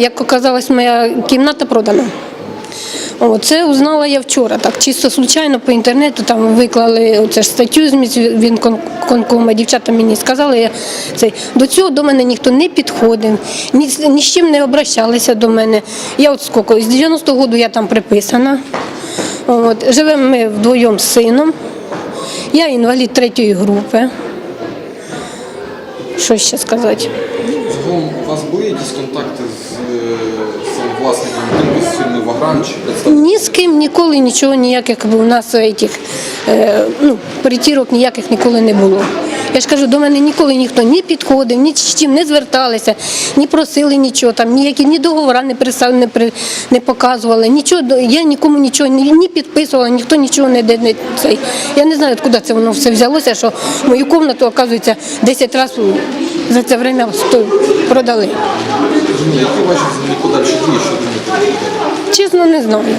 Як оказалось, моя кімната продана. Це узнала я вчора, так чисто случайно по інтернету там виклали оце ж статтю з Мінконкома, дівчата мені сказали, я, це, до цього до мене ніхто не підходив, ні, ні з чим не обращалися до мене. Я от скільки, з 90-го року я там приписана. От, живемо ми вдвоєм з сином. Я інвалід третьої групи. Що ще сказати? У вас були якісь контакти з е, цим власником з фірми Ваграм чи? Ні з ким ніколи нічого ніяких у нас этих, е, ну, притірок ніяких ніколи не було. Я ж кажу, до мене ніколи ніхто не підходив, ні з чим не зверталися, ні просили нічого, там, ніякі ні договори не, присав, не, при, не показували, нічого, я нікому нічого ні, ні підписувала, ніхто нічого не, не цей. Я не знаю, откуда це воно все взялося, що мою кімнату, оказується, 10 разів за це время продали. Які ваші подальші дії щодо? Чесно, не знаю.